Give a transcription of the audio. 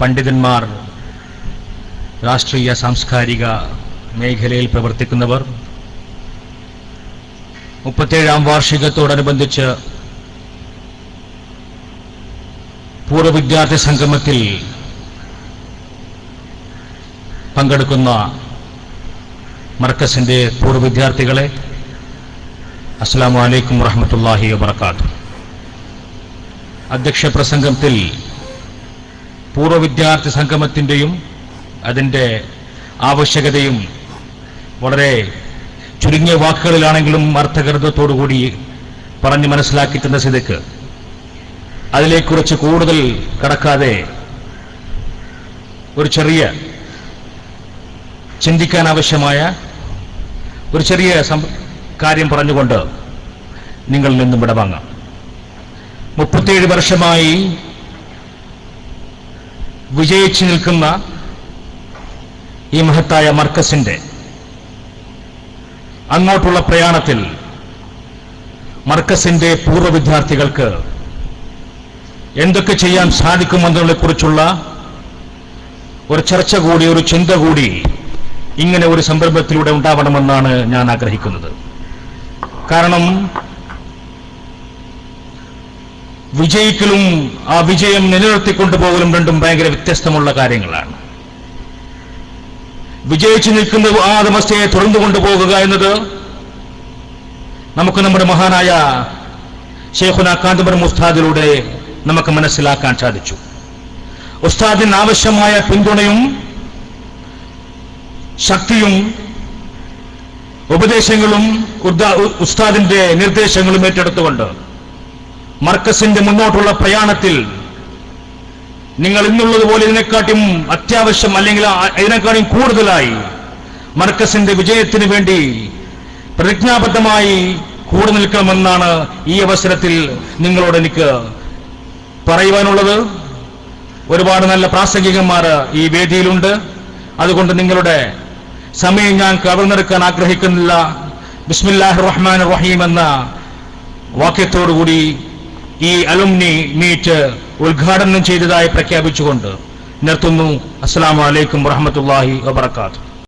പണ്ഡിതന്മാർ രാഷ്ട്രീയ സാംസ്കാരിക മേഖലയിൽ പ്രവർത്തിക്കുന്നവർ മുപ്പത്തേഴാം വാർഷികത്തോടനുബന്ധിച്ച് പൂർവ വിദ്യാർത്ഥി സംഗമത്തിൽ പങ്കെടുക്കുന്ന മർക്കസിന്റെ പൂർവ വിദ്യാർത്ഥികളെ അസ്സാം വലൈക്കും വറഹമത്തല്ലാഹി വാത്തു അധ്യക്ഷ പ്രസംഗത്തിൽ പൂർവ വിദ്യാർത്ഥി സംഗമത്തിന്റെയും അതിന്റെ ആവശ്യകതയും വളരെ ചുരുങ്ങിയ വാക്കുകളിലാണെങ്കിലും അർത്ഥഗർഭത്തോടുകൂടി പറഞ്ഞ് മനസ്സിലാക്കി തന്ന സ്ഥിതിക്ക് അതിലേക്കുറിച്ച് കൂടുതൽ കടക്കാതെ ഒരു ചെറിയ ചിന്തിക്കാൻ ആവശ്യമായ ഒരു ചെറിയ കാര്യം പറഞ്ഞുകൊണ്ട് നിങ്ങളിൽ നിന്നും വിടവാങ്ങാം. മുപ്പത്തിയേഴ് വർഷമായി വിജയിച്ചു നിൽക്കുന്ന ഈ മഹത്തായ മർക്കസിന്റെ അങ്ങോട്ടുള്ള പ്രയാണത്തിൽ മർക്കസിന്റെ പൂർവ വിദ്യാർത്ഥികൾക്ക് എന്തൊക്കെ ചെയ്യാൻ സാധിക്കുമെന്നതിനെക്കുറിച്ചുള്ള ഒരു ചർച്ച കൂടി ഒരു ചിന്ത കൂടി ഇങ്ങനെ ഒരു സംരംഭത്തിലൂടെ ഉണ്ടാവണമെന്നാണ് ഞാൻ ആഗ്രഹിക്കുന്നത്. കാരണം വിജയിക്കലും ആ വിജയം നിലനിർത്തിക്കൊണ്ടുപോകലും രണ്ടും ഭയങ്കര വ്യത്യസ്തമുള്ള കാര്യങ്ങളാണ്. വിജയിച്ചു നിൽക്കുന്ന ആ അവസ്ഥയെ തുറന്നു കൊണ്ടുപോകുക എന്നത് നമുക്ക് നമ്മുടെ മഹാനായ ഷേഖുന കാന്തപുരം ഉസ്താദിലൂടെ നമുക്ക് മനസ്സിലാക്കാൻ സാധിച്ചു. ഉസ്താദിന് ആവശ്യമായ പിന്തുണയും ശക്തിയും ഉപദേശങ്ങളും ഉസ്താദിന്റെ നിർദ്ദേശങ്ങളും ഏറ്റെടുത്തുകൊണ്ട് മർക്കസിന്റെ മുന്നോട്ടുള്ള പ്രയാണത്തിൽ നിങ്ങൾ ഇന്നുള്ളതുപോലെ ഇതിനെക്കാട്ടും അത്യാവശ്യം അല്ലെങ്കിൽ ഇതിനെക്കാട്ടും കൂടുതലായി മർക്കസിന്റെ വിജയത്തിന് വേണ്ടി പ്രതിജ്ഞാബദ്ധമായി കൂടെ നിൽക്കണമെന്നാണ് ഈ അവസരത്തിൽ നിങ്ങളോട് എനിക്ക് പറയുവാനുള്ളത്. ഒരുപാട് നല്ല പ്രാസംഗികന്മാർ ഈ വേദിയിലുണ്ട്. അതുകൊണ്ട് നിങ്ങളുടെ സമയം ഞാൻ കവർന്നെടുക്കാൻ ആഗ്രഹിക്കുന്നില്ല. ബിസ്മില്ലാഹ് റഹ്മാൻ റഹീം എന്ന വാക്യത്തോടുകൂടി ഈ അലുമിനി മീറ്റ് ഉദ്ഘാടനം ചെയ്തതായി പ്രഖ്യാപിച്ചുകൊണ്ട് നിർത്തുന്നു. അസ്സാം വലൈക്കും വറഹമത്തല്ലാഹി വബർക്കാത്തു